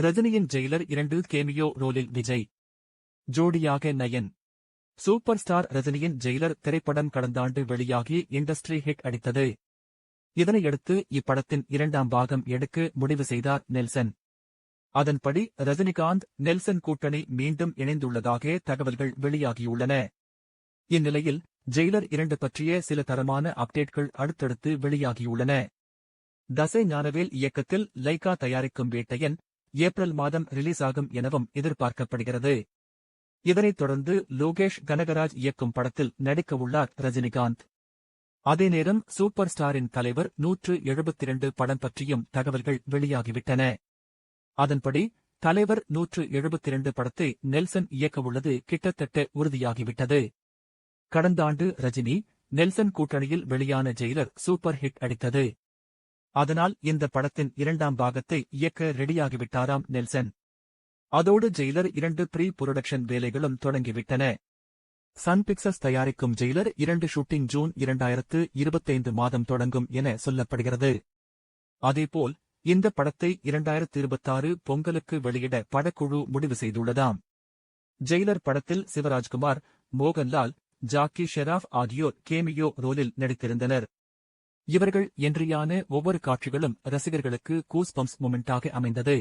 ரஜினியின் ஜெயிலர் இரண்டு கேமியோ ரோலில் விஜய். ஜோடியாக நயன். சூப்பர் ஸ்டார் ரஜினியின் ஜெயிலர் திரைப்படம் கடந்த ஆண்டு வெளியாகி இண்டஸ்ட்ரி ஹிட் அடித்தது. இதனையடுத்து இப்படத்தின் இரண்டாம் பாகம் எடுக்க முடிவு செய்தார் நெல்சன். அதன்படி ரஜினிகாந்த் நெல்சன் கூட்டணி மீண்டும் இணைந்துள்ளதாக தகவல்கள் வெளியாகியுள்ளன. இந்நிலையில் ஜெயிலர் இரண்டு பற்றிய சில தரமான அப்டேட்கள் அடுத்தடுத்து வெளியாகியுள்ளன. தசை ஞானவேல் இயக்கத்தில் லைகா தயாரிக்கும் வேட்டையன் ஏப்ரல் மாதம் ரிலீஸ் ஆகும் எனவும் எதிர்பார்க்கப்படுகிறது. இதனைத் தொடர்ந்து லோகேஷ் கனகராஜ் இயக்கும் படத்தில் நடிக்கவுள்ளார் ரஜினிகாந்த். அதே நேரம் சூப்பர் ஸ்டாரின் தலைவர் நூற்று எழுபத்திரண்டு படம் பற்றியும் தகவல்கள் வெளியாகிவிட்டன. அதன்படி தலைவர் நூற்று எழுபத்திரண்டு படத்தை நெல்சன் இயக்கவுள்ளது கிட்டத்தட்ட உறுதியாகிவிட்டது. கடந்த ஆண்டு ரஜினி நெல்சன் கூட்டணியில் வெளியான ஜெயிலர் சூப்பர் ஹிட் அடித்தது. அதனால் இந்த படத்தின் இரண்டாம் பாகத்தை இயக்க ரெடியாகிவிட்டாராம் நெல்சன். அதோடு ஜெயிலர் இரண்டு ப்ரீ புரொடக்ஷன் வேலைகளும் தொடங்கிவிட்டன. சன் பிக்சர்ஸ் தயாரிக்கும் ஜெயிலர் இரண்டு ஷூட்டிங் ஜூன் இரண்டாயிரத்து இருபத்தைந்து மாதம் தொடங்கும் என சொல்லப்படுகிறது. அதேபோல் இந்த படத்தை இரண்டாயிரத்து இருபத்தாறு பொங்கலுக்கு வெளியிட படக்குழு முடிவு செய்துள்ளதாம். ஜெயிலர் படத்தில் சிவராஜ்குமார் மோகன்லால் ஜாக்கி ஷெராப் ஆகியோர் கேமியோ ரோலில் நடித்திருந்தனர். இவர்கள் என்றியான ஒவ்வொரு காட்சிகளும் ரசிகர்களுக்கு கூஸ் பம்ப்ஸ் மொமெண்டாக அமைந்தது.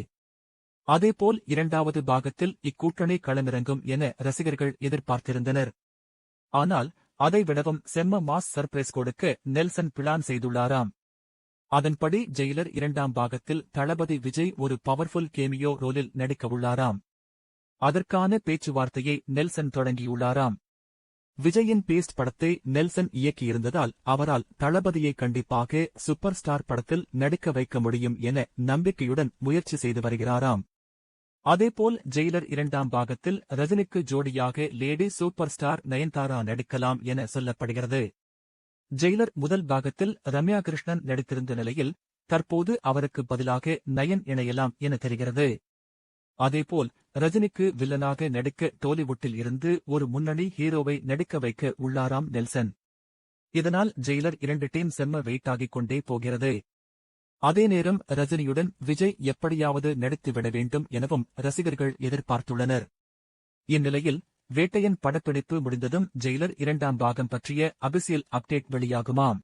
அதேபோல் இரண்டாவது பாகத்தில் இக்கூட்டணி களமிறங்கும் என ரசிகர்கள் எதிர்பார்த்திருந்தனர். ஆனால் அதை விடவும் செம்ம மாஸ் சர்ப்ரைஸ் கொடுக்க நெல்சன் பிளான் செய்துள்ளாராம். அதன்படி ஜெயிலர் இரண்டாம் பாகத்தில் தளபதி விஜய் ஒரு பவர்ஃபுல் கேமியோ ரோலில் நடிக்கவுள்ளாராம். அதற்கான பேச்சுவார்த்தையை நெல்சன் தொடங்கியுள்ளாராம். விஜயின் பேஸ்ட் படத்தை நெல்சன் இயக்கியிருந்ததால் அவரால் தளபதியை கண்டிப்பாக சூப்பர் ஸ்டார் படத்தில் நடிக்க வைக்க முடியும் என நம்பிக்கையுடன் முயற்சி செய்து வருகிறாராம். அதேபோல் ஜெயிலர் இரண்டாம் பாகத்தில் ரஜினிக்கு ஜோடியாக லேடி சூப்பர் ஸ்டார் நயன்தாரா நடிக்கலாம் என சொல்லப்படுகிறது. ஜெயிலர் முதல் பாகத்தில் ரம்யா கிருஷ்ணன் நடித்திருந்த நிலையில் தற்போது அவருக்கு பதிலாக நயன் இணையலாம் என தெரிகிறது. அதேபோல் ரஜினிக்கு வில்லனாக நடிக்க டோலிவுட்டில் இருந்து ஒரு முன்னணி ஹீரோவை நடிக்க வைக்க உள்ளாராம் நெல்சன். இதனால் ஜெயிலர் இரண்டு டீம் செம்ம வெயிட் ஆகிக் கொண்டே போகிறது. அதே நேரம் ரஜினியுடன் விஜய் எப்படியாவது நடித்துவிட வேண்டும் எனவும் ரசிகர்கள் எதிர்பார்த்துள்ளனர். இந்நிலையில் வேட்டையன் படப்பிடிப்பு முடிந்ததும் ஜெயிலர் இரண்டாம் பாகம் பற்றிய அபிசியல் அப்டேட் வெளியாகுமாம்.